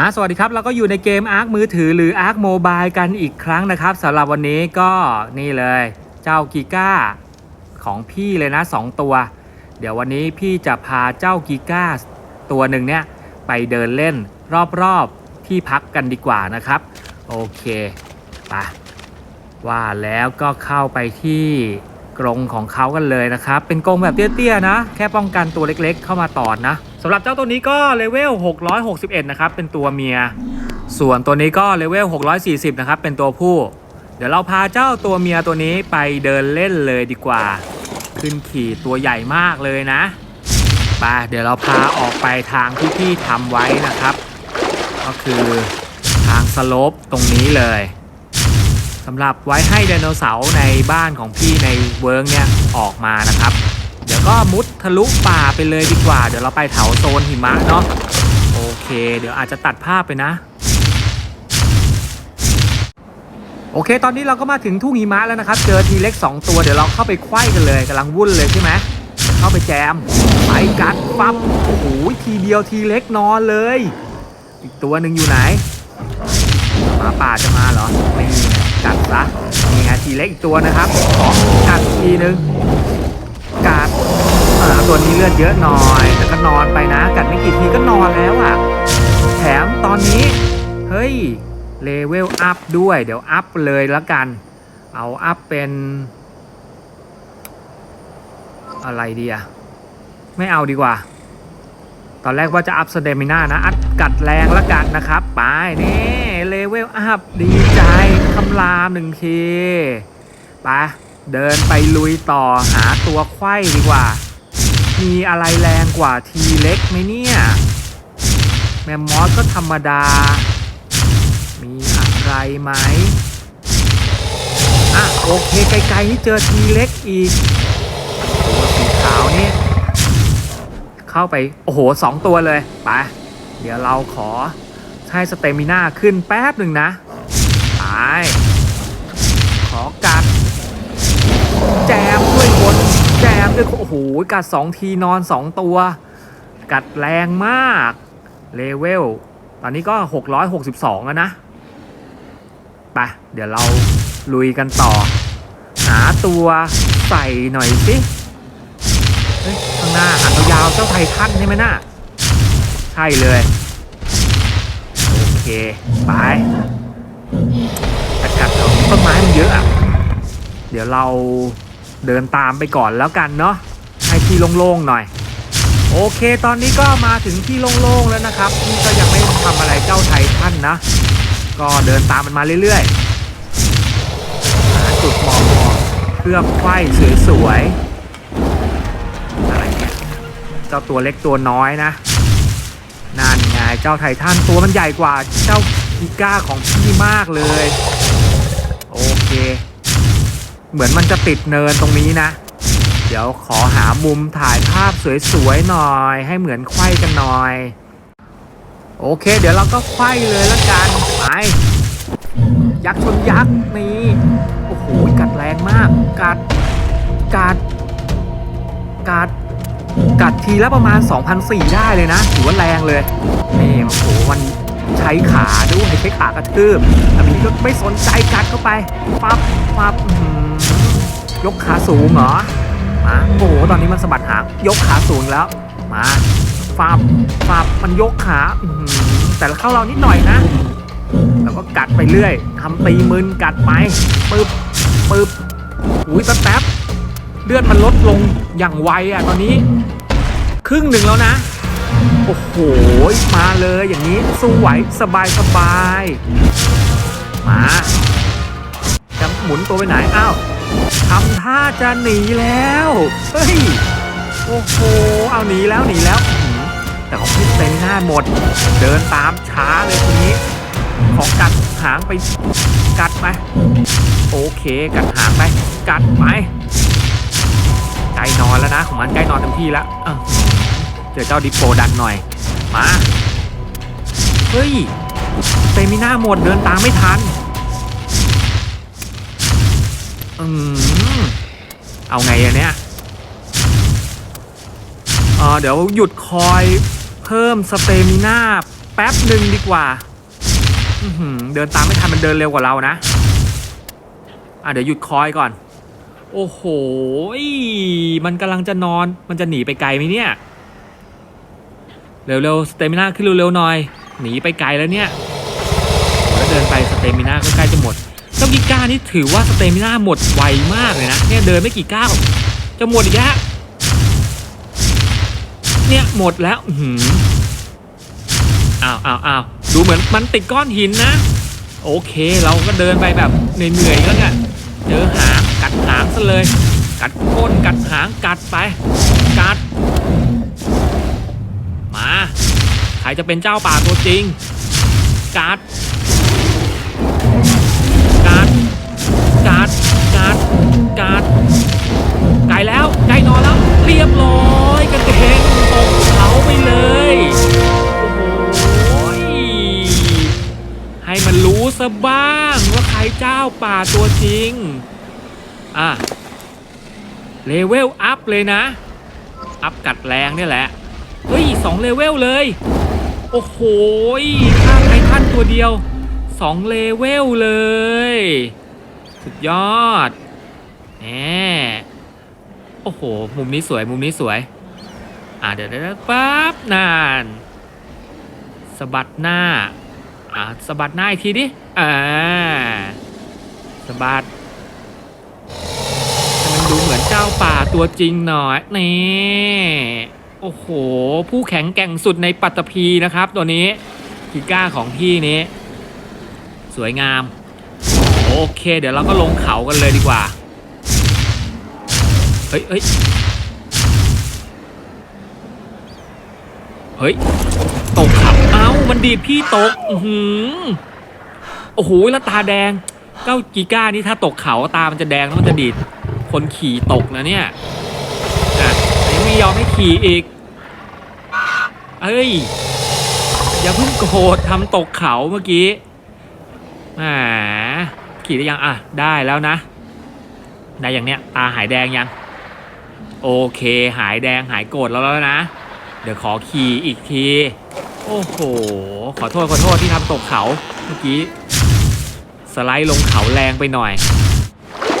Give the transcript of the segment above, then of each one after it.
อะสวัสดีครับเราก็อยู่ในเกม Ark มือถือหรือ Ark Mobile กันอีกครั้งนะครับสำหรับวันนี้ก็นี่เลย เจ้ากิก้าของพี่เลยนะ 2 ตัว เดี๋ยววันนี้พี่จะพาเจ้ากิก้าตัวหนึ่งเนี่ย ไปเดินเล่นรอบๆที่พักกันดีกว่านะครับ โอเคไปว่าแล้วก็เข้าไปที่กรงของเขากันเลยนะครับ เป็นกรงแบบเตี้ยๆนะ แค่ป้องกันตัวเล็กๆ เข้ามาตอดนะ สำหรับเจ้าตัวนี้ก็เลเวล 661 นะครับ เป็นตัวเมีย ส่วนตัวนี้ก็เลเวล 640 นะครับ เป็นตัวผู้ เดี๋ยวเราพาเจ้าตัวเมียตัวนี้ไปเดินเล่นเลยดีกว่า ขึ้นขี่ตัวใหญ่มากเลยนะไปเดี๋ยวเราพาออกไปทางที่พี่ทำไว้นะครับ ก็คือทางสโลปตรงนี้เลยสำหรับไว้ให้ไดโนเสาร์ในบ้านของพี่ในเวิร์กเนี่ยออกมานะครับ ดี๋ยวก็มุดทะลุป่าไปเลยดีกว่า เดี๋ยวเราไปแถวโซนหิมะเนาะโอเค เดี๋ยวอาจจะตัดภาพไปนะ โอเค ตอนนี้เราก็มาถึงทุ่งหิมะแล้วนะครับ เจอทีเล็ก2ตัวเดี๋ยวเราเข้าไปไขว้กันเลยกำลังวุ่นเลยใช่ไหมเข้าไปแจมไปกัดปั๊บโอ้โหทีเดียวทีเล็กนอนเลย อีกตัวหนึ่งอยู่ไหนหมาป่าจะมาเหรอไม่มีกัดซะนี่ไงทีเล็กอีกตัวนะครับขอกัดทีนึง ตัวนี้เลือดเยอะหน่อย แต่ก็นอนไปนะ กัดไม่กี่ทีก็นอนแล้วอะ แถมตอนนี้ เฮ้ย เลเวลอัพด้วย เดี๋ยวอัพเลยแล้วกัน เอาอัพเป็น อะไรดีอะไม่เอาดีกว่า ตอนแรกว่าจะอัพสเตมิน่านะ อัดกัดแรงแล้วกันนะครับ ไปนี่เลเวลอัพดีใจคำรามหนึ่งที ไปเดินไปลุยต่อหาตัวไข้ดีกว่า มีอะไรแรงกว่าทีเล็กไหมเนี่ย แมมมอสก็ธรรมดา มีอะไรไหมอะโอเคไกลๆนี่เจอทีเล็กอีกตัวสีขาวนี่เข้าไป โอ้โหสองตัวเลยไปเดี๋ยวเราขอใช้สเตมิน่าขึ้นแป๊บหนึ่งนะไปขอกัดแจม มด้วยโอ้โหกัดสองทีนอนสองตัว กัดแรงมากเลเวลตอนนี้ก็ 662 แล้วนะไปเดี๋ยวเราลุยกันต่อ หาตัวใส่หน่อยสิข้างหน้าหันยาวเจ้าไททันใช่ไหมน่ะใช่เลย โอเค ไปแต่กัดต้นไม้มันเยอะอะเดี๋ยวเรา เดินตามไปก่อนแล้วกันเนาะให้ที่โล่งๆหน่อย โอเค ตอนนี้ก็มาถึงที่โล่งๆแล้วนะครับพี่ก็ยังไม่ทำอะไรเจ้าไททันนะ ก็เดินตามมันมาเรื่อยๆหาจุดมองเพื่อไขว้สวยๆอะไรเนี่ยเจ้าตัวเล็กตัวน้อยนะนั่นไงเจ้าไททันตัวมันใหญ่กว่าเจ้ากิก้าของพี่มากเลย โอเค เหมือนมันจะติดเนินตรงนี้นะ เดี๋ยวขอหามุมถ่ายภาพสวยๆหน่อย ให้เหมือนไขว้กันหน่อย โอเค เดี๋ยวเราก็ไขว้เลยละกันไปยักษ์ชนยักษ์นี่โอ้โหกัดแรงมาก กัดกัดกัดกัดทีละประมาณ 2,004ได้เลยนะถือว่าแรงเลยนี่โอ้โหมันใช้ขาด้วยใช้ขากระทืบแต่นี้ก็ไม่สนใจกัดเข้าไปปั๊บปั๊บ กขาสูงเหรอ มา โอ้โห ตอนนี้มันสะบัดหาง ยกขาสูงแล้ว มาฟับฟับมันยกขา แต่เข้าเรานิดหน่อยนะ แล้วก็กัดไปเรื่อยทำตีมึนกัดไปปึ๊บปึ๊บอุ้ยแป๊บเลือดมันลดลงอย่างไวอะตอนนี้ ครึ่งหนึ่งแล้วนะ โอ้โห มาเลยอย่างนี้สู้ไหวสบายสบาย มาจะหมุนตัวไปไหน อ้าว ทำท่าจะหนีแล้ว เฮ้ย โอ้โห เอาหนีแล้วหนีแล้ว แต่ของพี่เต็มหน้าหมด เดินตามช้าเลยทีนี้ ของกัดหางไป กัดไป โอเค กัดหางไป กัดไปใกล้นอนแล้วนะ ของมันใกล้นอนเต็มที่แล้วเอ้าเจอเจ้าดิโปดันหน่อย มา เฮ้ยเตมิน่าหมดเดินตามไม่ทัน อืมเอาไงอะเนี่ยเออเดี๋ยวหยุดคอยเพิ่มสเตมิน่าแป๊บหนึ่งดีกว่าเดินตามไม่ทันมันเดินเร็วกว่าเรานะ อะเดี๋ยวหยุดคอยก่อน โอ้โห มันกำลังจะนอน มันจะหนีไปไกลไหมเนี่ย เร็วๆ สเตมิน่าขึ้นเร็วๆหน่อย หนีไปไกลแล้วเนี่ย แล้วเดินไปสเตมิน่าก็ใกล้จะหมด เจ้ากิก้านี่ถือว่าสเตมิน่าหมดไวมากเลยนะเนี่ยเดินไม่กี่ก้าวจะหมดอีกแล้วเนี่ยหมดแล้วอื้อหืออ้าวอ้าวอ้าวดูเหมือนมันติดก้อนหินนะ โอเคเราก็เดินไปแบบเหนื่อยๆแล้วเนี่ยเจอหางกัดหางซะเลย กัดก้นกัดหางกัดไป กัด มา ใครจะเป็นเจ้าป่าตัวจริง กัด บ้างว่าใครเจ้าป่าตัวจริง อะ เลเวลอัพเลยนะ อัพกัดแรงเนี่ยแหละ เฮ้ยสองเลเวลเลย โอ้โหยฆ่าไททันตัวเดียวสองเลเวลเลย สุดยอดแหมโอ้โห มุมนี้สวย มุมนี้สวย อ่าเดี๋ยวเดี๋ยวปั๊บนานสะบัดหน้า อ่าสะบัดหน้าอีกทีดิ อ่าสบัดมันดูเหมือนเจ้าป่าตัวจริงหน่อยนี่โอ้โห ผู้แข็งแกร่งสุดในปัตตภีนะครับ ตัวนี้กิก้าของพี่นี้ สวยงาม โอเค เดี๋ยวเราก็ลงเขากันเลยดีกว่า เฮ้ยเฮ้ยเฮ้ย ตกขับ เอ้า มันดีดพี่ตก อือหือ โอ้โหแล้วตาแดงเก้ากีก้านี่ถ้าตกเขาตามันจะแดงแล้วมันจะดีด คนขี่ตกนะเนี่ยอะยังไม่ยอมให้ขี่อีก เอ้ย อย่าเพิ่งโกรธทำตกเขาเมื่อกี้อ่าขี่ได้ยังอะได้แล้วนะ ได้อย่างเนี้ยตาหายแดงยัง โอเค หายแดงหายโกรธแล้วแล้วนะ เดี๋ยวขอขี่อีกที โอ้โห ขอโทษขอโทษที่ทำตกเขาเมื่อกี้ ไลด์ลงเขาแรงไปหน่อย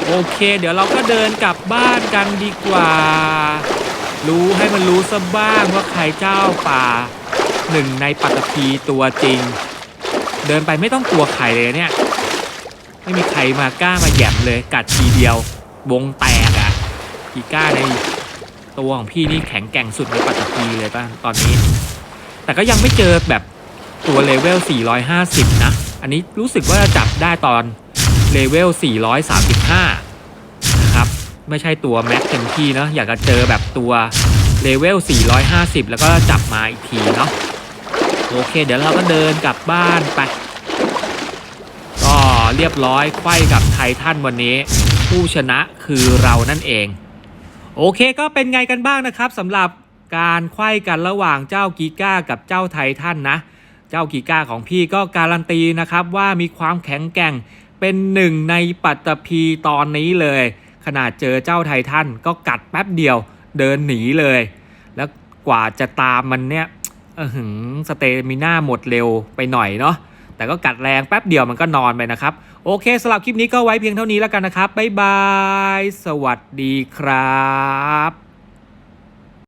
โอเค เดี๋ยวเราก็เดินกลับบ้านกันดีกว่า รู้ให้มันรู้ซะบ้างว่าใครเจ้าป่าหนึ่งในปัตภีตัวจริง เดินไปไม่ต้องกลัวใครเลยเนี่ย ไม่มีใครมากล้ามาแย่มเลยกัดทีเดียว วงแตกอะ่ะกีก้าในตัวของพี่นี่แข็งแกร่งสุดในปัตตภีเลยป่ะตอนนี้ แต่ก็ยังไม่เจอแบบตัวเลเวล 450 นะ อันนี้รู้สึกว่าจะจับได้ตอนเลเวล 435 นะครับ ไม่ใช่ตัวแม็กเต็มที่เนาะอยากจะเจอแบบตัวเลเวล 450 แล้วก็จับมาอีกทีเนาะโอเค เดี๋ยวเราก็เดินกลับบ้านไป ก็เรียบร้อยไขว้กับไททันวันนี้ ผู้ชนะคือเรานั่นเอง โอเคก็เป็นไงกันบ้างนะครับสำหรับการไขว้กันระหว่างเจ้ากีก้ากับเจ้าไททันนะ เจ้ากีก้าของพี่ก็การันตีนะครับว่ามีความแข็งแกร่งเป็นหนึ่งในปัตตภีตอนนี้เลย ขนาดเจอเจ้าไททันก็กัดแป๊บเดียวเดินหนีเลย แล้วกว่าจะตามมันเนี่ยหือสเตมิน่าหมดเร็วไปหน่อยเนาะแต่ก็กัดแรงแป๊บเดียวมันก็นอนไปนะครับ โอเคสำหรับคลิปนี้ก็ไว้เพียงเท่านี้แล้วกันนะครับ บ๊ายบาย สวัสดีครับ